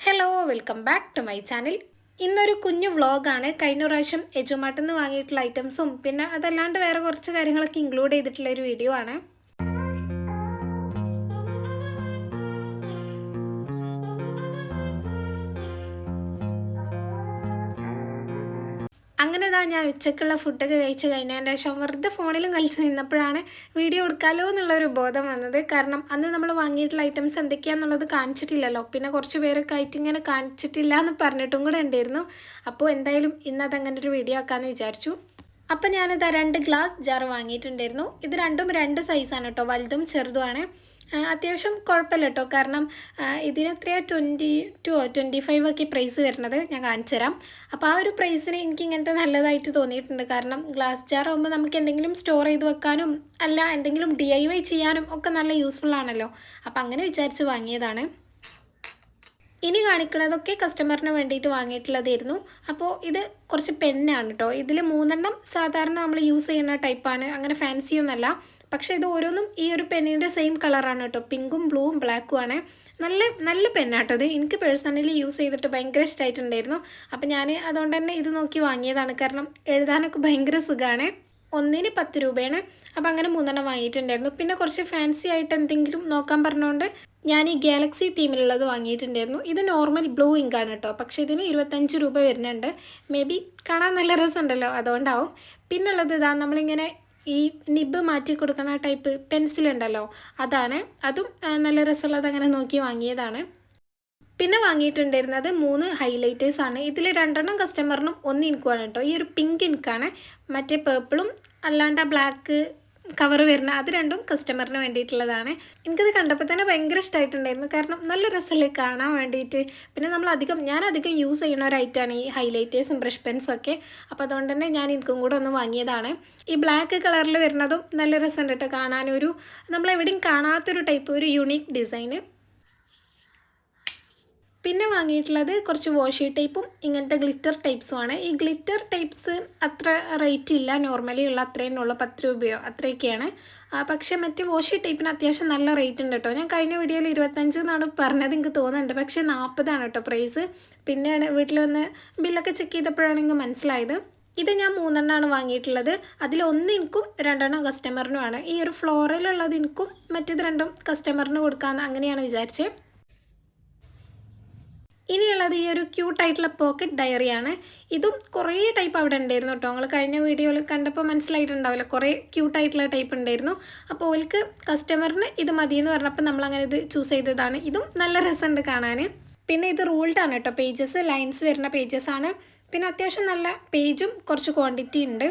Hello welcome back to my channel ഇന്നൊരു കുഞ്ഞു വ്ളോഗാണ് കഴിഞ്ഞ പ്രാവശ്യം എജുമാട്ടിൽ നിന്ന് വാങ്ങിയിട്ടുള്ള ഐറ്റംസും പിന്നെ അതല്ലാണ്ട് വേറെ കുറച്ച് കാര്യങ്ങളൊക്കെ ഇൻക്ലൂഡ് ചെയ്തിട്ടുള്ള ഒരു വീഡിയോ ആണ്. അങ്ങനെ ഇതാ ഞാൻ ഉച്ചക്കുള്ള ഫുഡൊക്കെ കഴിച്ച് കഴിഞ്ഞതിന്റെ ശേഷം വെറുതെ ഫോണിലും കളിച്ച് നിന്നപ്പോഴാണ് വീഡിയോ എടുക്കാമല്ലോ എന്നുള്ളൊരു ബോധം വന്നത്. കാരണം അന്ന് നമ്മൾ വാങ്ങിയിട്ടുള്ള ഐറ്റംസ് എന്തൊക്കെയാണെന്നുള്ളത് കാണിച്ചിട്ടില്ലല്ലോ. പിന്നെ കുറച്ച് പേരൊക്കെ ആയിട്ട് ഇങ്ങനെ കാണിച്ചിട്ടില്ല എന്ന് പറഞ്ഞിട്ടും കൂടെ ഉണ്ടായിരുന്നു. അപ്പോൾ എന്തായാലും ഇന്ന് അങ്ങനെ ഒരു വീഡിയോ ആക്കാമെന്ന് വിചാരിച്ചു. അപ്പം ഞാനിതാ രണ്ട് ഗ്ലാസ് ജാർ വാങ്ങിയിട്ടുണ്ടായിരുന്നു. ഇത് രണ്ടും രണ്ട് സൈസാണ് കേട്ടോ വലുതും ചെറുതുമാണ് അത്യാവശ്യം കുഴപ്പമില്ല കേട്ടോ. കാരണം ഇതിന് എത്രയാണ് ട്വന്റി ടു ട്വന്റി ഫൈവ് ഒക്കെ പ്രൈസ് വരുന്നത് ഞാൻ കാണിച്ചു തരാം. അപ്പോൾ ആ ഒരു പ്രൈസിന് എനിക്ക് ഇങ്ങനത്തെ നല്ലതായിട്ട് തോന്നിയിട്ടുണ്ട്. കാരണം ഗ്ലാസ് ജാർ ആകുമ്പോൾ നമുക്ക് എന്തെങ്കിലും സ്റ്റോർ ചെയ്ത് വെക്കാനും അല്ല എന്തെങ്കിലും ഡി ഐ വൈ ചെയ്യാനും ഒക്കെ നല്ല യൂസ്ഫുൾ ആണല്ലോ. അപ്പോൾ അങ്ങനെ വിചാരിച്ച് വാങ്ങിയതാണ്. ഇനി കാണിക്കുന്നതൊക്കെ കസ്റ്റമറിന് വേണ്ടിയിട്ട് വാങ്ങിയിട്ടുള്ളതായിരുന്നു. അപ്പോൾ ഇത് കുറച്ച് പെന്നാണ് കേട്ടോ. ഇതിൽ മൂന്നെണ്ണം സാധാരണ നമ്മൾ യൂസ് ചെയ്യുന്ന ടൈപ്പാണ് അങ്ങനെ ഫാൻസി ഒന്നല്ല പക്ഷേ ഇത് ഓരോന്നും ഈ ഒരു പെന്നിന്റെ സെയിം കളറാണ് കേട്ടോ. പിങ്കും ബ്ലൂവും ബ്ലാക്കും ആണ്. നല്ല നല്ല പെന്നാട്ടോ ഇത്. എനിക്ക് പേഴ്സണലി യൂസ് ചെയ്തിട്ട് ഭയങ്കര ഇഷ്ടമായിട്ടുണ്ടായിരുന്നു അപ്പോൾ ഞാൻ അതുകൊണ്ട് തന്നെ ഇത് നോക്കി വാങ്ങിയതാണ്. കാരണം എഴുതാനൊക്കെ ഭയങ്കര സുഖമാണ് ഒന്നിന് പത്ത് രൂപയാണ്. അപ്പോൾ അങ്ങനെ മൂന്നെണ്ണം വാങ്ങിയിട്ടുണ്ടായിരുന്നു. പിന്നെ കുറച്ച് ഫാൻസി ആയിട്ട് എന്തെങ്കിലും നോക്കാൻ പറഞ്ഞുകൊണ്ട് ഞാൻ ഈ ഗാലക്സി തീമിലുള്ളത് വാങ്ങിയിട്ടുണ്ടായിരുന്നു. ഇത് നോർമൽ ബ്ലൂ ഇങ്ക് ആണ് കേട്ടോ. പക്ഷേ ഇതിന് ഇരുപത്തഞ്ച് രൂപ വരുന്നുണ്ട്. മേ ബി കാണാൻ നല്ല രസമുണ്ടല്ലോ. അതുകൊണ്ടാവും. പിന്നുള്ളത് ഇതാ നമ്മളിങ്ങനെ ഈ നിബ് മാറ്റി കൊടുക്കുന്ന ടൈപ്പ് പെൻസിൽ ഉണ്ടല്ലോ അതാണ്. അതും നല്ല രസമുള്ളത് അങ്ങനെ നോക്കി വാങ്ങിയതാണ്. പിന്നെ വാങ്ങിയിട്ടുണ്ടായിരുന്നത് മൂന്ന് ഹൈലൈറ്റേഴ്സ് ആണ്. ഇതിൽ രണ്ടെണ്ണം കസ്റ്റമറിനും ഒന്ന് ഇൻക്കുവാണ് കേട്ടോ. ഈ ഒരു പിങ്ക് ഇൻക്കാണ് മറ്റേ പേർപ്പിളും അല്ലാണ്ട് ബ്ലാക്ക് കവർ വരുന്ന അത് രണ്ടും കസ്റ്റമറിന് വേണ്ടിയിട്ടുള്ളതാണ്. എനിക്കത് കണ്ടപ്പോൾ തന്നെ ഭയങ്കര ഇഷ്ടമായിട്ടുണ്ടായിരുന്നു കാരണം നല്ല രസമല്ലേ കാണാൻ വേണ്ടിയിട്ട്. പിന്നെ നമ്മൾ അധികം ഞാൻ അധികം യൂസ് ചെയ്യുന്ന ഒരു ഐറ്റമാണ് ഈ ഹൈലൈറ്റേഴ്സും ബ്രഷ് പെൻസും ഒക്കെ. അപ്പോൾ അതുകൊണ്ട് തന്നെ ഞാൻ എനിക്കും കൂടെ ഒന്ന് വാങ്ങിയതാണ്. ഈ ബ്ലാക്ക് കളറിൽ വരുന്നതും നല്ല രസമുണ്ട് കേട്ടോ കാണാനൊരു. നമ്മളെവിടെയും കാണാത്തൊരു ടൈപ്പ് ഒരു യുണീക്ക് ഡിസൈന് പിന്നെ വാങ്ങിയിട്ടുള്ളത് കുറച്ച് വാഷി ടൈപ്പും ഇങ്ങനത്തെ ഗ്ലിറ്റർ ടൈപ്സുമാണ് ഈ ഗ്ലിറ്റർ ടൈപ്സ് അത്ര റേറ്റ് ഇല്ല. നോർമലി ഉള്ള അത്രയും ഉള്ള. പത്ത് രൂപയോ അത്രയൊക്കെയാണ്. പക്ഷെ മറ്റ് വാഷി ടൈപ്പിന് അത്യാവശ്യം നല്ല റേറ്റ് ഉണ്ട് കേട്ടോ ഞാൻ കഴിഞ്ഞ വീഡിയോയിൽ ഇരുപത്തഞ്ച് എന്നാണ് പറഞ്ഞത് എനിക്ക് തോന്നുന്നുണ്ട്. പക്ഷേ നാൽപ്പതാണ് കേട്ടോ പ്രൈസ് പിന്നെയാണ് വീട്ടിൽ വന്ന് ബില്ലൊക്കെ ചെക്ക് ചെയ്തപ്പോഴാണ് എനിക്ക് മനസ്സിലായത്. ഇത് ഞാൻ മൂന്നെണ്ണമാണ് വാങ്ങിയിട്ടുള്ളത്. അതിൽ ഒന്ന് എനിക്കും രണ്ടെണ്ണം കസ്റ്റമറിനുമാണ് ഈ ഒരു ഫ്ലോറിലുള്ളത് എനിക്കും മറ്റേത് രണ്ടും കസ്റ്റമറിന് കൊടുക്കാമെന്ന് അങ്ങനെയാണ് വിചാരിച്ചത് ഇനിയുള്ളത് ഈ ഒരു ക്യൂട്ടായിട്ടുള്ള പോക്കറ്റ് ഡയറിയാണ് ഇതും കുറേ ടൈപ്പ് അവിടെ ഉണ്ടായിരുന്നു കേട്ടോ നിങ്ങൾ കഴിഞ്ഞ വീഡിയോയിൽ കണ്ടപ്പോൾ മനസ്സിലായിട്ടുണ്ടാവില്ല. കുറേ ക്യൂട്ടായിട്ടുള്ള ടൈപ്പ് ഉണ്ടായിരുന്നു. അപ്പോൾ ഓൽക്ക് കസ്റ്റമറിന് ഇത് മതിയെന്ന് പറഞ്ഞപ്പോൾ നമ്മൾ അങ്ങനെ ഇത് ചൂസ് ചെയ്തതാണ്. ഇതും നല്ല രസമുണ്ട് കാണാൻ പിന്നെ ഇത് റൂൾഡ് ആണ് കേട്ടോ പേജസ് ലൈൻസ് വരുന്ന പേജസ് ആണ്. പിന്നെ അത്യാവശ്യം നല്ല പേജും കുറച്ച് ക്വാണ്ടിറ്റി ഉണ്ട്.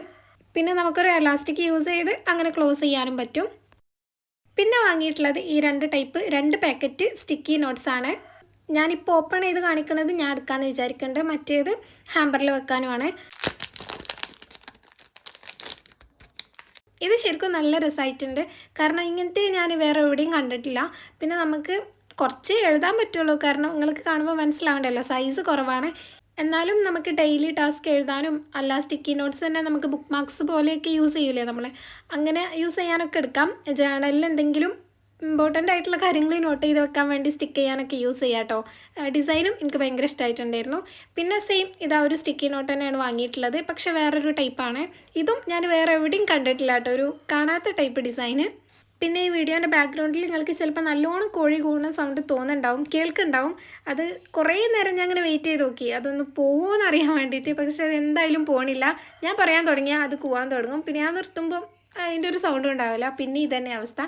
പിന്നെ നമുക്കൊരു എലാസ്റ്റിക് യൂസ് ചെയ്ത് അങ്ങനെ ക്ലോസ് ചെയ്യാനും പറ്റും. പിന്നെ വാങ്ങിയിട്ടുള്ളത് ഈ രണ്ട് ടൈപ്പ് രണ്ട് പാക്കറ്റ് സ്റ്റിക്കി നോട്ട്സ് ആണ്. ഞാനിപ്പോൾ ഓപ്പൺ ചെയ്ത് കാണിക്കുന്നത് ഞാൻ എടുക്കാമെന്ന് വിചാരിക്കേണ്ട. മറ്റേത് ഹാമ്പറിൽ വെക്കാനുമാണ്. ഇത് ശരിക്കും നല്ല രസമായിട്ടുണ്ട് കാരണം ഇങ്ങനത്തെ ഞാൻ വേറെ എവിടെയും കണ്ടിട്ടില്ല. പിന്നെ നമുക്ക് കുറച്ച് എഴുതാൻ പറ്റുള്ളൂ. കാരണം നിങ്ങൾക്ക് കാണുമ്പോൾ മനസ്സിലാവണ്ടല്ലോ സൈസ് കുറവാണ്. എന്നാലും നമുക്ക് ഡെയിലി ടാസ്ക് എഴുതാനും അല്ല സ്റ്റിക്കി നോട്ട്സ് തന്നെ നമുക്ക് ബുക്ക് മാർക്സ് പോലെയൊക്കെ യൂസ് ചെയ്യൂലേ നമ്മൾ അങ്ങനെ യൂസ് ചെയ്യാനൊക്കെ എടുക്കാം. ജേണലിൽ എന്തെങ്കിലും ഇമ്പോർട്ടന്റ് ആയിട്ടുള്ള കാര്യങ്ങൾ നോട്ട് ചെയ്ത് വെക്കാൻ വേണ്ടി സ്റ്റിക്ക് ചെയ്യാനൊക്കെ യൂസ് ചെയ്യാം കേട്ടോ ഡിസൈനും എനിക്ക് ഭയങ്കര ഇഷ്ടമായിട്ടുണ്ടായിരുന്നു പിന്നെ സെയിം ഇതാ ഒരു സ്റ്റിക്കി നോട്ട് തന്നെയാണ് വാങ്ങിയിട്ടുള്ളത്. പക്ഷേ വേറൊരു ടൈപ്പാണ് ഇതും ഞാൻ വേറെ എവിടെയും കണ്ടിട്ടില്ല കേട്ടോ ഒരു കാണാത്ത ടൈപ്പ് ഡിസൈന് പിന്നെ ഈ വീഡിയോന്റെ ബാക്ക്ഗ്രൗണ്ടിൽ നിങ്ങൾക്ക് ചിലപ്പോൾ നല്ലോണം കോഴി കൂണ സൗണ്ട് തോന്നുന്നുണ്ടാവും. കേൾക്കുന്നുണ്ടാവും. അത് കുറേ നേരം ഞാൻ അങ്ങനെ വെയിറ്റ് ചെയ്ത് നോക്കി. അതൊന്ന് പോകുമെന്ന് അറിയാൻ വേണ്ടിയിട്ട് പക്ഷെ അത് എന്തായാലും പോണില്ല. ഞാൻ പറയാൻ തുടങ്ങിയാൽ അത് കൂവാൻ തുടങ്ങും. പിന്നെ ഞാൻ നിർത്തുമ്പോൾ അതിന്റെ ഒരു സൗണ്ടും ഉണ്ടാവില്ല. പിന്നെ ഇതന്നെ അവസ്ഥ.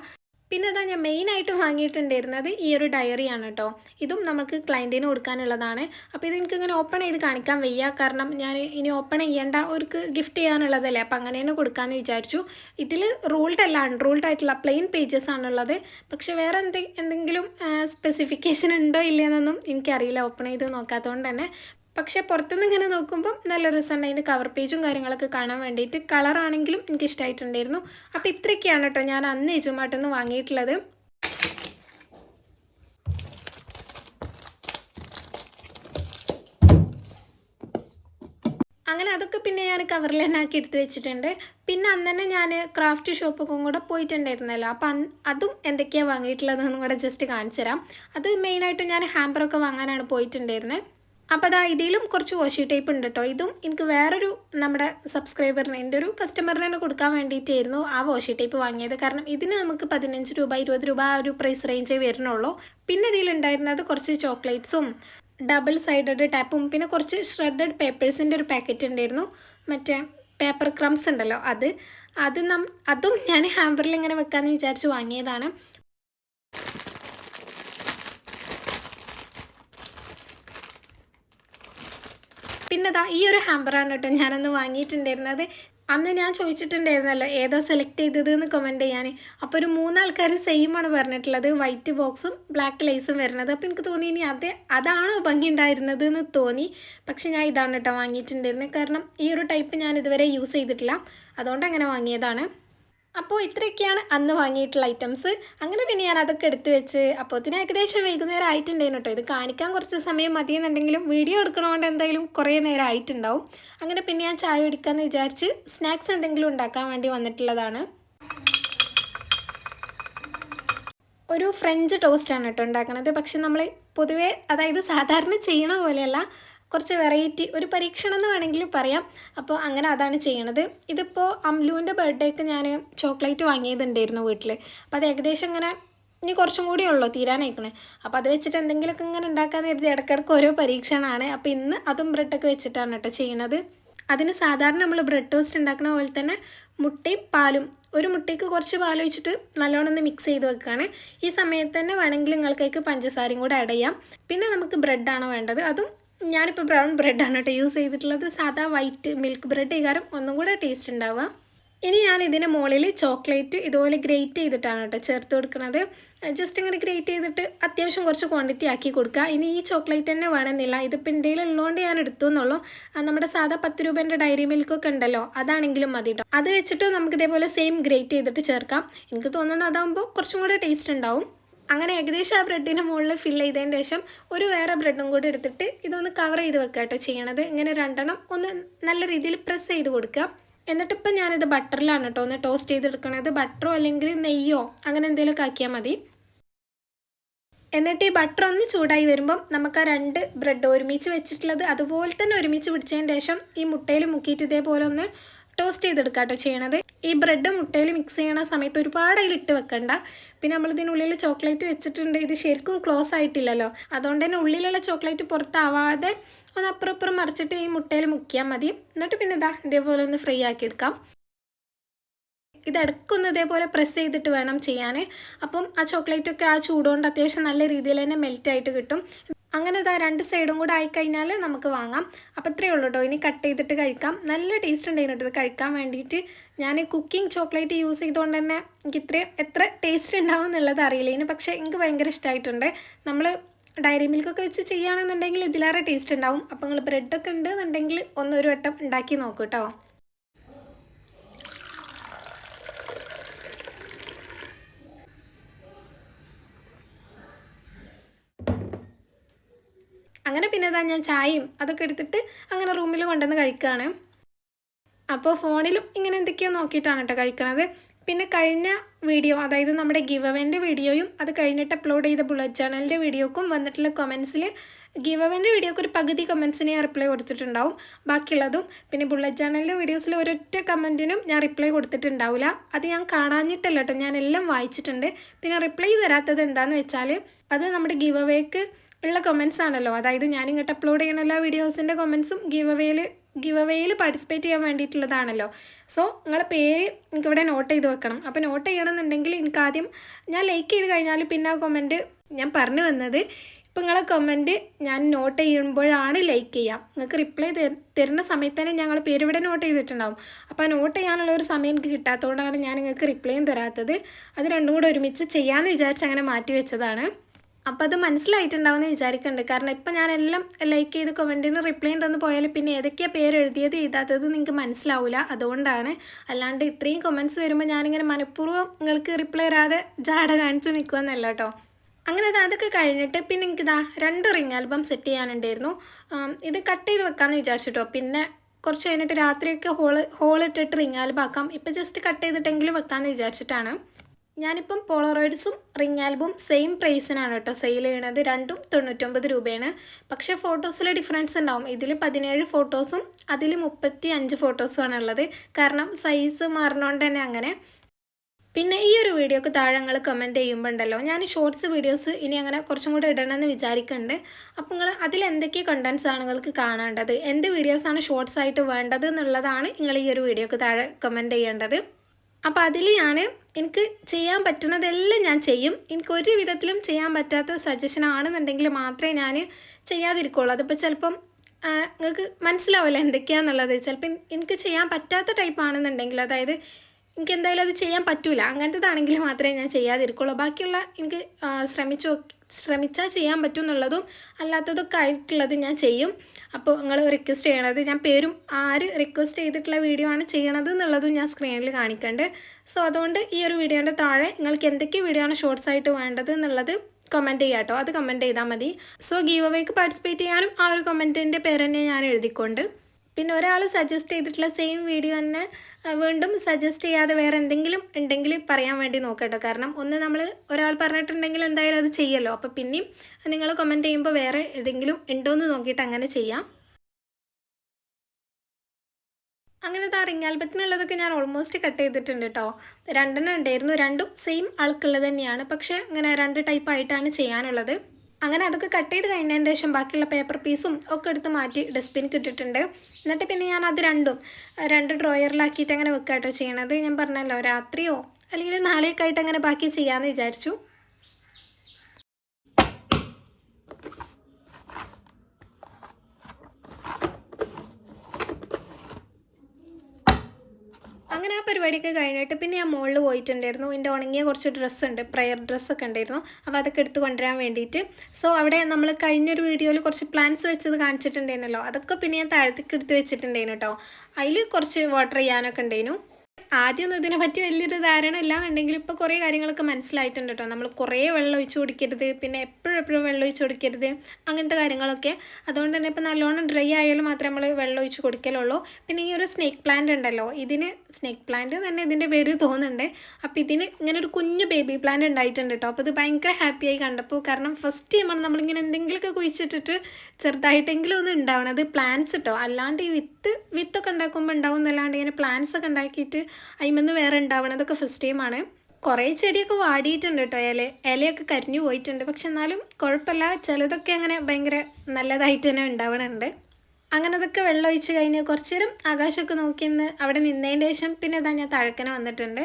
പിന്നെ അതാ ഞാൻ മെയിനായിട്ട് വാങ്ങിയിട്ടുണ്ടായിരുന്നത് ഈ ഒരു ഡയറിയാണ് കേട്ടോ ഇതും നമുക്ക് ക്ലയന്റിന് കൊടുക്കാനുള്ളതാണ്. അപ്പോൾ ഇത് എനിക്കിങ്ങനെ ഓപ്പൺ ചെയ്ത് കാണിക്കാൻ വയ്യ. കാരണം ഞാൻ ഇനി ഓപ്പൺ ചെയ്യേണ്ട. അവർക്ക് ഗിഫ്റ്റ് ചെയ്യാനുള്ളതല്ലേ. അപ്പോൾ അങ്ങനെ തന്നെ കൊടുക്കാമെന്ന് വിചാരിച്ചു. ഇതിൽ റൂൾഡ് അല്ല അൺറൂൾഡ് ആയിട്ടുള്ള പ്ലെയിൻ പേജസ് ആണുള്ളത്. പക്ഷേ വേറെ എന്തെ എന്തെങ്കിലും സ്പെസിഫിക്കേഷൻ ഉണ്ടോ ഇല്ലയെന്നൊന്നും എനിക്കറിയില്ല. ഓപ്പൺ ചെയ്ത് നോക്കാത്തതുകൊണ്ട് തന്നെ. പക്ഷേ പുറത്തുനിന്ന് ഇങ്ങനെ നോക്കുമ്പോൾ നല്ല രസമുണ്ട്. അതിന്റെ കവർ പേജും കാര്യങ്ങളൊക്കെ കാണാൻ വേണ്ടിയിട്ട് കളറാണെങ്കിലും എനിക്ക് ഇഷ്ടമായിട്ടുണ്ടായിരുന്നു അപ്പോൾ ഇത്രയൊക്കെയാണ് കേട്ടോ ഞാൻ അന്ന് എജുമാട്ടിൽ നിന്ന് വാങ്ങിയിട്ടുള്ളത്. അങ്ങനെ അതൊക്കെ പിന്നെ ഞാൻ കവറിൽ തന്നെ ആക്കി എടുത്ത് വെച്ചിട്ടുണ്ട്. പിന്നെ അന്ന് തന്നെ ഞാൻ ക്രാഫ്റ്റ് ഷോപ്പൊക്കെ കൂടെ പോയിട്ടുണ്ടായിരുന്നല്ലോ. അപ്പം അതും എന്തൊക്കെയാണ് വാങ്ങിയിട്ടുള്ളതെന്നും കൂടെ ജസ്റ്റ് കാണിച്ചു തരാം. അത് മെയിനായിട്ട് ഞാൻ ഹാമ്പറൊക്കെ വാങ്ങാനാണ് പോയിട്ടുണ്ടായിരുന്നത് അപ്പോൾ അതാ ഇതിലും കുറച്ച് വാഷി ടേപ്പ് ഉണ്ട് കേട്ടോ ഇതും എനിക്ക് വേറൊരു നമ്മുടെ സബ്സ്ക്രൈബറിന് എന്റെ ഒരു കസ്റ്റമറിന് കൊടുക്കാൻ വേണ്ടിയിട്ടായിരുന്നു ആ വാഷി ടേപ്പ് വാങ്ങിയത്. കാരണം ഇതിന് നമുക്ക് പതിനഞ്ച് രൂപ ഇരുപത് രൂപ ആ ഒരു പ്രൈസ് റേഞ്ചേ വരുന്നുള്ളൂ. പിന്നെ ഇതിലുണ്ടായിരുന്നത് കുറച്ച് ചോക്ലേറ്റ്സും ഡബിൾ സൈഡഡ് ടാപ്പും പിന്നെ കുറച്ച് ഷ്രെഡഡ് പേപ്പേഴ്സിന്റെ ഒരു പാക്കറ്റ് ഉണ്ടായിരുന്നു. മറ്റേ പേപ്പർ ക്രംസ് ഉണ്ടല്ലോ അത്. അത് നം അതും ഞാൻ ഹാമ്പറിൽ ഇങ്ങനെ വെക്കാമെന്ന് വിചാരിച്ച് വാങ്ങിയതാണ്. പിന്നെ ദാ ഈ ഒരു ഹാമ്പറാണ് കേട്ടോ ഞാനന്ന് വാങ്ങിയിട്ടുണ്ടായിരുന്നത്. അന്ന് ഞാൻ ചോദിച്ചിട്ടുണ്ടായിരുന്നല്ലോ ഏതാ സെലക്ട് ചെയ്തത് എന്ന് കമന്റ് ചെയ്യാൻ. അപ്പോൾ ഒരു മൂന്നാൾക്കാർ സെയിം ആണ് പറഞ്ഞിട്ടുള്ളത് വൈറ്റ് ബോക്സും ബ്ലാക്ക് ലൈസും വരുന്നത്. അപ്പോൾ എനിക്ക് തോന്നി ഇനി അത് അതാണ് ഭംഗി ഉണ്ടായിരുന്നത് എന്ന് തോന്നി. പക്ഷെ ഞാൻ ഇതാണ് കേട്ടോ വാങ്ങിയിട്ടുണ്ടായിരുന്നത്. കാരണം ഈ ഒരു ടൈപ്പ് ഞാൻ ഇതുവരെ യൂസ് ചെയ്തിട്ടില്ല. അതുകൊണ്ട് അങ്ങനെ വാങ്ങിയതാണ്. അപ്പോൾ ഇത്രയൊക്കെയാണ് അന്ന് വാങ്ങിയിട്ടുള്ള ഐറ്റംസ് അങ്ങനെ പിന്നെ ഞാൻ അതൊക്കെ എടുത്ത് വെച്ച് അപ്പോൾ ഇതിന് ഏകദേശം വൈകുന്നേരം ആയിട്ടുണ്ടായിരുന്നു കേട്ടോ ഇത് കാണിക്കാൻ കുറച്ച് സമയം മതിയെന്നുണ്ടെങ്കിലും വീഡിയോ എടുക്കണോണ്ട് എന്തായാലും കുറേ നേരം ആയിട്ടുണ്ടാവും. അങ്ങനെ പിന്നെ ഞാൻ ചായ കുടിക്കാമെന്ന് വിചാരിച്ച് സ്നാക്സ് എന്തെങ്കിലും ഉണ്ടാക്കാൻ വേണ്ടി വന്നിട്ടുള്ളതാണ്. ഒരു ഫ്രഞ്ച് ടോസ്റ്റാണ് കേട്ടോ ഉണ്ടാക്കുന്നത് പക്ഷെ നമ്മൾ പൊതുവേ അതായത് സാധാരണ ചെയ്യണ പോലെയല്ല കുറച്ച് വെറൈറ്റി ഒരു പരീക്ഷണം എന്ന് വേണമെങ്കിൽ പറയാം. അപ്പോൾ അങ്ങനെ അതാണ് ചെയ്യണത്. ഇതിപ്പോൾ അംലുവിന്റെ ബർത്ത്ഡേക്ക് ഞാൻ ചോക്ലേറ്റ് വാങ്ങിയതുണ്ടായിരുന്നു വീട്ടിൽ അപ്പോൾ അത് ഏകദേശം ഇങ്ങനെ ഇനി കുറച്ചും കൂടി ഉള്ളൂ തീരാനായിക്കണേ. അപ്പോൾ അത് വെച്ചിട്ട് എന്തെങ്കിലുമൊക്കെ ഇങ്ങനെ ഉണ്ടാക്കാൻ കരുതി ഇടയ്ക്കിടയ്ക്ക് ഓരോ പരീക്ഷണമാണ് അപ്പോൾ ഇന്ന് അതും ബ്രെഡൊക്കെ വെച്ചിട്ടാണ് കേട്ടോ ചെയ്യണത്. അതിന് സാധാരണ നമ്മൾ ബ്രെഡ് ടോസ്റ്റ് ഉണ്ടാക്കുന്ന പോലെ തന്നെ മുട്ടയും പാലും ഒരു മുട്ടയ്ക്ക് കുറച്ച് പാൽ ഒഴിച്ചിട്ട് നല്ലോണം ഒന്ന് മിക്സ് ചെയ്ത് വെക്കുകയാണ് ഈ സമയത്ത് തന്നെ വേണമെങ്കിൽ നിങ്ങൾക്കേക്ക് പഞ്ചസാരയും കൂടെ ചെയ്യാം. പിന്നെ നമുക്ക് ബ്രെഡാണ് വേണ്ടത്? അതും ഞാനിപ്പോൾ ബ്രൗൺ ബ്രെഡാണ് കേട്ടോ യൂസ് ചെയ്തിട്ടുള്ളത്. സാധാ വൈറ്റ് മിൽക്ക് ബ്രെഡ് കാരം ഒന്നും കൂടെ ടേസ്റ്റ് ഉണ്ടാവുക. ഇനി ഞാൻ ഇതിന് മുകളിൽ ചോക്ലേറ്റ് ഇതുപോലെ ഗ്രേറ്റ് ചെയ്തിട്ടാണ് കേട്ടോ ചേർത്ത് കൊടുക്കുന്നത്. ജസ്റ്റ് ഇങ്ങനെ ഗ്രേറ്റ് ചെയ്തിട്ട് അത്യാവശ്യം കുറച്ച് ക്വാണ്ടിറ്റി ആക്കി കൊടുക്കുക. ഇനി ഈ ചോക്ലേറ്റ് തന്നെ വേണമെന്നില്ല. ഇതിപ്പോൾ എന്റെ ഉള്ളതുകൊണ്ട് ഞാൻ എടുത്തു എന്നുള്ളൂ. നമ്മുടെ സാധാ പത്ത് രൂപേന്റെ ഡയറി മിൽക്കൊക്കെ ഉണ്ടല്ലോ അതാണെങ്കിലും മതി കേട്ടോ അത് വെച്ചിട്ട് നമുക്ക് ഇതേപോലെ സെയിം ഗ്രേറ്റ് ചെയ്തിട്ട് ചേർക്കാം. എനിക്ക് തോന്നുന്നത് അതാകുമ്പോൾ കുറച്ചും കൂടെ ടേസ്റ്റ് ഉണ്ടാവും. അങ്ങനെ ഏകദേശം ആ ബ്രെഡിന് മുകളിൽ ഫിൽ ചെയ്തതിന് ശേഷം ഒരു വേറെ ബ്രെഡും കൂടി എടുത്തിട്ട് ഇതൊന്ന് കവർ ചെയ്ത് വെക്കുക കേട്ടോ ചെയ്യണത്. ഇങ്ങനെ രണ്ടെണ്ണം ഒന്ന് നല്ല രീതിയിൽ പ്രസ് ചെയ്ത് കൊടുക്കുക എന്നിട്ട് ഞാനിത് ബട്ടറിലാണ് കേട്ടോ ഒന്ന് ടോസ്റ്റ് ചെയ്തെടുക്കണത്. ബട്ടറോ അല്ലെങ്കിൽ നെയ്യോ അങ്ങനെ എന്തെങ്കിലുമൊക്കെ ആക്കിയാൽ മതി. എന്നിട്ട് ഈ ബട്ടർ ഒന്ന് ചൂടായി വരുമ്പം നമുക്ക് ആ രണ്ട് ബ്രെഡ് ഒരുമിച്ച് വെച്ചിട്ടുള്ളത് അതുപോലെ തന്നെ ഒരുമിച്ച് പിടിച്ചതിന് ശേഷം ഈ മുട്ടയിൽ മുക്കിയിട്ട് ഇതേപോലെ ഒന്ന് ടോസ്റ്റ് ചെയ്തെടുക്കുക കേട്ടോ ചെയ്യണത്. ഈ ബ്രെഡ് മുട്ടയിൽ മിക്സ് ചെയ്യണ സമയത്ത് ഒരുപാട് അതിൽ ഇട്ട് വെക്കണ്ട. പിന്നെ നമ്മൾ ഇതിനുള്ളിൽ ചോക്ലേറ്റ് വെച്ചിട്ടുണ്ട്. ഇത് ശരിക്കും ക്ലോസ് ആയിട്ടില്ലല്ലോ. അതുകൊണ്ട് തന്നെ ഉള്ളിലുള്ള ചോക്ലേറ്റ് പുറത്താവാതെ ഒന്ന് അപ്പുറം അപ്പുറം മറിച്ചിട്ട് ഈ മുട്ടയിൽ മുക്കിയാൽ മതി. എന്നിട്ട് പിന്നെ ഇതാ ഇതേപോലെ ഒന്ന് ഫ്രൈ ആക്കി എടുക്കാം. ഇത് ഇടയ്ക്കൊന്ന് ഇതേപോലെ പ്രസ് ചെയ്തിട്ട് വേണം ചെയ്യാൻ അപ്പം ആ ചോക്ലേറ്റൊക്കെ ആ ചൂടുകൊണ്ട് അത്യാവശ്യം നല്ല രീതിയിൽ തന്നെ മെൽറ്റായിട്ട് കിട്ടും. അങ്ങനെ ഇതാ രണ്ട് സൈഡും കൂടെ ആയിക്കഴിഞ്ഞാൽ നമുക്ക് വാങ്ങാം. അപ്പോൾ ഇത്രയേ ഉള്ളൂ കേട്ടോ ഇനി കട്ട് ചെയ്തിട്ട് കഴിക്കാം. നല്ല ടേസ്റ്റ് ഉണ്ടായിരുന്നു ഇത് കഴിക്കാൻ വേണ്ടിയിട്ട് ഞാൻ കുക്കിംഗ് ചോക്ലേറ്റ് യൂസ് ചെയ്തുകൊണ്ട് തന്നെ എനിക്ക് ഇത്രയും എത്ര ടേസ്റ്റ് ഉണ്ടാവും എന്നുള്ളത് അറിയില്ല. ഇനി പക്ഷേ എനിക്ക് ഭയങ്കര ഇഷ്ടമായിട്ടുണ്ട് നമ്മൾ ഡയറി മിൽക്കൊക്കെ വെച്ച് ചെയ്യുകയാണെന്നുണ്ടെങ്കിൽ ഇതിലേറെ ടേസ്റ്റ് ഉണ്ടാവും. അപ്പോൾ നിങ്ങൾ ബ്രെഡൊക്കെ ഉണ്ട് എന്നുണ്ടെങ്കിൽ ഒന്നൊരു വട്ടം ഉണ്ടാക്കി നോക്കൂ കേട്ടോ അങ്ങനെ പിന്നെ ഇതാ ഞാൻ ചായയും അതൊക്കെ എടുത്തിട്ട് അങ്ങനെ റൂമിൽ കൊണ്ടുവന്ന് കഴിക്കുകയാണ്. അപ്പോൾ ഫോണിലും ഇങ്ങനെ എന്തൊക്കെയോ നോക്കിയിട്ടാണ് കേട്ടോ കഴിക്കണത്. പിന്നെ കഴിഞ്ഞ വീഡിയോ അതായത് നമ്മുടെ ഗിവ് അവന്റെ വീഡിയോയും അത് കഴിഞ്ഞിട്ട് അപ്ലോഡ് ചെയ്ത ബുള്ളറ്റ് ചാനലിന്റെ വീഡിയോക്കും വന്നിട്ടുള്ള കമൻസിൽ ഗിവ് അവന്റെ വീഡിയോക്ക് ഒരു പകുതി കമൻസിന് ഞാൻ റിപ്ലൈ കൊടുത്തിട്ടുണ്ടാവും. ബാക്കിയുള്ളതും പിന്നെ ബുള്ളറ്റ് ചാനലിന്റെ വീഡിയോസിൽ ഒരൊറ്റ കമന്റിനും ഞാൻ റിപ്ലൈ കൊടുത്തിട്ടുണ്ടാവില്ല അത് ഞാൻ കാണാഞ്ഞിട്ടല്ല കേട്ടോ ഞാൻ എല്ലാം വായിച്ചിട്ടുണ്ട്. പിന്നെ റിപ്ലൈ തരാത്തത് എന്താണെന്ന് വെച്ചാൽ അത് നമ്മുടെ ഗിവ് അവേക്ക് ഉള്ള കമൻസ് ആണല്ലോ. അതായത് ഞാനിങ്ങോട്ട് അപ്ലോഡ് ചെയ്യുന്ന എല്ലാ വീഡിയോസിന്റെ കമൻസും ഗിവ് അവേയിൽ ഗിവ് അവേയിൽ പാർട്ടിസിപ്പേറ്റ് ചെയ്യാൻ വേണ്ടിയിട്ടുള്ളതാണല്ലോ. സോ നിങ്ങളുടെ പേര് എനിക്ക് ഇവിടെ നോട്ട് ചെയ്ത് വെക്കണം. അപ്പോൾ നോട്ട് ചെയ്യണമെന്നുണ്ടെങ്കിൽ എനിക്ക് ആദ്യം ഞാൻ ലൈക്ക് ചെയ്ത് കഴിഞ്ഞാൽ പിന്നെ ആ കൊമന്റ് ഞാൻ പറഞ്ഞു വന്നത്. ഇപ്പം നിങ്ങളെ കമന്റ് ഞാൻ നോട്ട് ചെയ്യുമ്പോഴാണ് ലൈക്ക് ചെയ്യാം. നിങ്ങൾക്ക് റിപ്ലൈ തരുന്ന സമയത്ത് തന്നെ ഞങ്ങൾ പേര് ഇവിടെ നോട്ട് ചെയ്തിട്ടുണ്ടാവും. അപ്പോൾ ആ നോട്ട് ചെയ്യാനുള്ള ഒരു സമയം എനിക്ക് കിട്ടാത്തതുകൊണ്ടാണ് ഞാൻ നിങ്ങൾക്ക് റിപ്ലൈയും തരാത്തത്. അത് രണ്ടും കൂടെ ഒരുമിച്ച് ചെയ്യാമെന്ന് വിചാരിച്ച് അങ്ങനെ മാറ്റി വെച്ചതാണ്. അപ്പോൾ അത് മനസ്സിലായിട്ടുണ്ടാവും എന്ന് വിചാരിക്കുന്നുണ്ട് കാരണം ഇപ്പം ഞാനെല്ലാം ലൈക്ക് ചെയ്ത് കമന്റിന് റിപ്ലൈ തന്നു പോയാൽ പിന്നെ ഏതൊക്കെയാണ് പേര് എഴുതിയത് എഴുതാത്തത് നിങ്ങൾക്ക് മനസ്സിലാവില്ല അതുകൊണ്ടാണ്. അല്ലാണ്ട് ഇത്രയും കമൻസ് വരുമ്പോൾ ഞാനിങ്ങനെ മനഃപൂർവം നിങ്ങൾക്ക് റിപ്ലൈ തരാതെ ജാട കാണിച്ച് നിൽക്കുമെന്നല്ല കേട്ടോ. അങ്ങനെ അത് അതൊക്കെ കഴിഞ്ഞിട്ട് പിന്നെ എനിക്കിതാ രണ്ട് റിംഗ് ആൽബം സെറ്റ് ചെയ്യാനുണ്ടായിരുന്നു. ഇത് കട്ട് ചെയ്ത് വെക്കാമെന്ന് വിചാരിച്ചിട്ടോ പിന്നെ കുറച്ച് കഴിഞ്ഞിട്ട് രാത്രിയൊക്കെ ഹോൾ ഹോൾ ഇട്ടിട്ട് റിംഗ് ആൽബം ആക്കാം. ഇപ്പം ജസ്റ്റ് കട്ട് ചെയ്തിട്ടെങ്കിലും വെക്കാമെന്ന് വിചാരിച്ചിട്ടാണ്. ഞാനിപ്പം പോളറോയിഡ്സും റിംഗ് ആൽബും സെയിം പ്രൈസിനാണ് കേട്ടോ സെയിൽ ചെയ്യണത്. രണ്ടും തൊണ്ണൂറ്റൊമ്പത് രൂപയാണ്. പക്ഷേ ഫോട്ടോസിൽ ഡിഫറൻസ് ഉണ്ടാവും. ഇതിൽ പതിനേഴ് ഫോട്ടോസും അതിൽ മുപ്പത്തി അഞ്ച് ഫോട്ടോസുമാണ് ഉള്ളത്. കാരണം സൈസ് മാറണോണ്ട് തന്നെ അങ്ങനെ. പിന്നെ ഈ ഒരു വീഡിയോക്ക് താഴെ നിങ്ങൾ കമന്റ് ചെയ്യുമ്പോൾ ഉണ്ടല്ലോ ഞാൻ ഷോർട്സ് വീഡിയോസ് ഇനി അങ്ങനെ കുറച്ചും കൂടെ ഇടണമെന്ന് വിചാരിക്കുന്നുണ്ട് അപ്പോൾ നിങ്ങൾ അതിൽ എന്തൊക്കെ കണ്ടൻസ് ആണ് നിങ്ങൾക്ക് കാണേണ്ടത്? എന്ത് വീഡിയോസാണ് ഷോർട്സ് ആയിട്ട് വേണ്ടത് എന്നുള്ളതാണ് നിങ്ങൾ ഈ ഒരു വീഡിയോക്ക് താഴെ കമന്റ് ചെയ്യേണ്ടത്. അപ്പോൾ അതിൽ ഞാൻ എനിക്ക് ചെയ്യാൻ പറ്റുന്നതെല്ലാം ഞാൻ ചെയ്യും. എനിക്ക് ഒരു വിധത്തിലും ചെയ്യാൻ പറ്റാത്ത സജഷൻ ആണെന്നുണ്ടെങ്കിൽ മാത്രമേ ഞാൻ ചെയ്യാതിരിക്കുള്ളൂ. അതിപ്പോൾ ചിലപ്പം നിങ്ങൾക്ക് മനസ്സിലാവില്ല എന്തൊക്കെയാണെന്നുള്ളത് ചിലപ്പം എനിക്ക് ചെയ്യാൻ പറ്റാത്ത ടൈപ്പ് ആണെന്നുണ്ടെങ്കിൽ അതായത് എനിക്ക് എന്തായാലും അത് ചെയ്യാൻ പറ്റൂല. അങ്ങനത്തേതാണെങ്കിൽ മാത്രമേ ഞാൻ ചെയ്യാതിരിക്കുള്ളൂ. ബാക്കിയുള്ള എനിക്ക് ശ്രമിച്ചു ശ്രമിച്ചാൽ ചെയ്യാൻ പറ്റും എന്നുള്ളതും അല്ലാത്തതൊക്കെ ആയിട്ടുള്ളത് ഞാൻ ചെയ്യും. അപ്പോൾ നിങ്ങൾ റിക്വസ്റ്റ് ചെയ്യണത് ഞാൻ പേരും ആര് റിക്വസ്റ്റ് ചെയ്തിട്ടുള്ള വീഡിയോ ആണ് ചെയ്യണത് എന്നുള്ളതും ഞാൻ സ്ക്രീനിൽ കാണിക്കണ്ട്. സോ അതുകൊണ്ട് ഈ ഒരു വീഡിയോന്റെ താഴെ നിങ്ങൾക്ക് എന്തൊക്കെ വീഡിയോ ആണ് ഷോർട്സ് ആയിട്ട് വേണ്ടത് എന്നുള്ളത് കമന്റ് ചെയ്യാം കേട്ടോ അത് കമന്റ് ചെയ്താൽ മതി. സോ ഗീവ് അവേക്ക് പാർട്ടിസിപ്പേറ്റ് ചെയ്യാനും ആ ഒരു കമന്റിന്റെ പേര് തന്നെ ഞാൻ എഴുതിക്കൊണ്ട് പിന്നെ ഒരാൾ സജസ്റ്റ് ചെയ്തിട്ടുള്ള സെയിം വീഡിയോ തന്നെ വീണ്ടും സജസ്റ്റ് ചെയ്യാതെ വേറെ എന്തെങ്കിലും ഉണ്ടെങ്കിൽ പറയാൻ വേണ്ടി നോക്കട്ടോ കാരണം ഒന്ന് നമ്മൾ ഒരാൾ പറഞ്ഞിട്ടുണ്ടെങ്കിൽ എന്തായാലും അത് ചെയ്യല്ലോ. അപ്പോൾ പിന്നെയും നിങ്ങൾ കമന്റ് ചെയ്യുമ്പോൾ വേറെ ഏതെങ്കിലും ഉണ്ടോ എന്ന് നോക്കിയിട്ട് അങ്ങനെ ചെയ്യാം. അങ്ങനത്തെ ആ റിംഗ് ആൽബത്തിനുള്ളതൊക്കെ ഞാൻ ഓൾമോസ്റ്റ് കട്ട് ചെയ്തിട്ടുണ്ട് കേട്ടോ രണ്ടെണ്ണം ഉണ്ടായിരുന്നു. രണ്ടും സെയിം ആൾക്കുള്ളത് തന്നെയാണ്. പക്ഷേ ഇങ്ങനെ രണ്ട് ടൈപ്പ് ആയിട്ടാണ് ചെയ്യാനുള്ളത്. അങ്ങനെ അതൊക്കെ കട്ട് ചെയ്ത് കഴിഞ്ഞതിന് ശേഷം ബാക്കിയുള്ള പേപ്പർ പീസും ഒക്കെ എടുത്ത് മാറ്റി ഡസ്റ്റ്ബിൻ ഇട്ടിട്ടുണ്ട്. എന്നിട്ട് പിന്നെ ഞാൻ അത് രണ്ടും രണ്ട് ഡ്രോയറിലാക്കിയിട്ട് അങ്ങനെ വെക്കാട്ടോ ചെയ്യണത്. ഞാൻ പറഞ്ഞല്ലോ രാത്രിയോ അല്ലെങ്കിൽ നാളെയൊക്കെ ആയിട്ട് അങ്ങനെ ബാക്കി ചെയ്യാമെന്ന് വിചാരിച്ചു. അങ്ങനെ ആ പരിപാടിയൊക്കെ കഴിഞ്ഞിട്ട് പിന്നെ ഞാൻ മുകളിൽ പോയിട്ടുണ്ടായിരുന്നു. എന്റെ ഉണങ്ങിയ കുറച്ച് ഡ്രസ്സ് ഉണ്ട്. പ്രയർ ഡ്രസ്സൊക്കെ ഉണ്ടായിരുന്നു. അപ്പോൾ അതൊക്കെ എടുത്ത് കൊണ്ടുവരാൻ വേണ്ടിയിട്ട്. സോ അവിടെ നമ്മൾ കഴിഞ്ഞൊരു വീഡിയോയിൽ കുറച്ച് പ്ലാന്റ്സ് വെച്ചത് കാണിച്ചിട്ടുണ്ടായിരുന്നല്ലോ. അതൊക്കെ പിന്നെ ഞാൻ താഴത്തേക്ക് എടുത്ത് വെച്ചിട്ടുണ്ടായിരുന്നു കേട്ടോ. അതിൽ കുറച്ച് വാട്ടർ ചെയ്യാനൊക്കെ ഉണ്ടായിരുന്നു. ആദ്യമൊന്നും ഇതിനെപ്പറ്റി വലിയൊരു ധാരണ ഇല്ല എന്നുണ്ടെങ്കിൽ ഇപ്പോൾ കുറേ കാര്യങ്ങളൊക്കെ മനസ്സിലായിട്ടുണ്ട് കേട്ടോ നമ്മൾ കുറേ വെള്ളം ഒഴിച്ച് കൊടുക്കരുത് പിന്നെ എപ്പോഴും എപ്പോഴും വെള്ളം ഒഴിച്ച് കൊടുക്കരുത് അങ്ങനത്തെ കാര്യങ്ങളൊക്കെ. അതുകൊണ്ട് തന്നെ ഇപ്പോൾ നല്ലോണം ഡ്രൈ ആയാലും മാത്രമേ നമ്മൾ വെള്ളം ഒഴിച്ച് കൊടുക്കലുള്ളൂ. പിന്നെ ഈ ഒരു സ്നേക്ക് പ്ലാന്റ് ഉണ്ടല്ലോ ഇതിന് സ്നേക്ക് പ്ലാന്റ് തന്നെ ഇതിന്റെ പേര് തോന്നുന്നുണ്ട്. അപ്പോൾ ഇതിന് ഇങ്ങനെ ഒരു കുഞ്ഞു ബേബി പ്ലാന്റ് ഉണ്ടായിട്ടുണ്ട് കേട്ടോ അപ്പോൾ ഇത് ഭയങ്കര ഹാപ്പിയായി കണ്ടപ്പോൾ കാരണം ഫസ്റ്റ് ടൈമാണ് നമ്മളിങ്ങനെ എന്തെങ്കിലുമൊക്കെ കുഴിച്ചിട്ടിട്ട് ചെറുതായിട്ടെങ്കിലും ഒന്ന് അത് പ്ലാന്റ്സ് കേട്ടോ അല്ലാണ്ട് ഈ വിത്തൊക്കെ ഉണ്ടാക്കുമ്പോൾ ഉണ്ടാവും എന്നല്ലാണ്ട് ഇങ്ങനെ പ്ലാന്റ്സ് ഒക്കെ ഉണ്ടാക്കിയിട്ട് അതിമെന്ന് വേറെ ഉണ്ടാവണം. അതൊക്കെ ഫസ്റ്റ് ടൈമാണ് കുറേ ചെടിയൊക്കെ വാടിയിട്ടുണ്ട് കേട്ടോ ഇല ഇലയൊക്കെ കരിഞ്ഞു പോയിട്ടുണ്ട്. പക്ഷെ എന്നാലും കുഴപ്പമില്ല. ചിലതൊക്കെ അങ്ങനെ ഭയങ്കര നല്ലതായിട്ട് തന്നെ ഉണ്ടാവണുണ്ട്. അങ്ങനെ അതൊക്കെ വെള്ളം കഴിഞ്ഞ് കുറച്ച് നേരം ആകാശമൊക്കെ നോക്കി നിന്ന് അവിടെ നിന്നതിന്റെ ശേഷം പിന്നെ ഇതാ ഞാൻ തഴക്കനെ വന്നിട്ടുണ്ട്.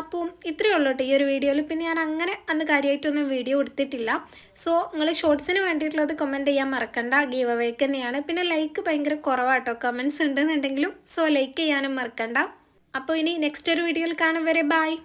അപ്പോൾ ഇത്രയേ ഉള്ളൂ കേട്ടോ ഈ ഒരു വീഡിയോയിൽ. പിന്നെ ഞാൻ അങ്ങനെ അന്ന് കാര്യമായിട്ടൊന്നും വീഡിയോ എടുത്തിട്ടില്ല. സോ നിങ്ങൾ ഷോർട്സിന് വേണ്ടിയിട്ടുള്ളത് കമന്റ് ചെയ്യാൻ മറക്കണ്ട. ഗീവ് അവേക്ക് തന്നെയാണ്. പിന്നെ ലൈക്ക് ഭയങ്കര കുറവാട്ടോ കമൻസ് ഉണ്ടെന്നുണ്ടെങ്കിലും സോ ലൈക്ക് ചെയ്യാനും മറക്കണ്ട. അപ്പോൾ ഇനി നെക്സ്റ്റ് ഒരു വീഡിയോയിൽ കാണും വരെ. ബായ്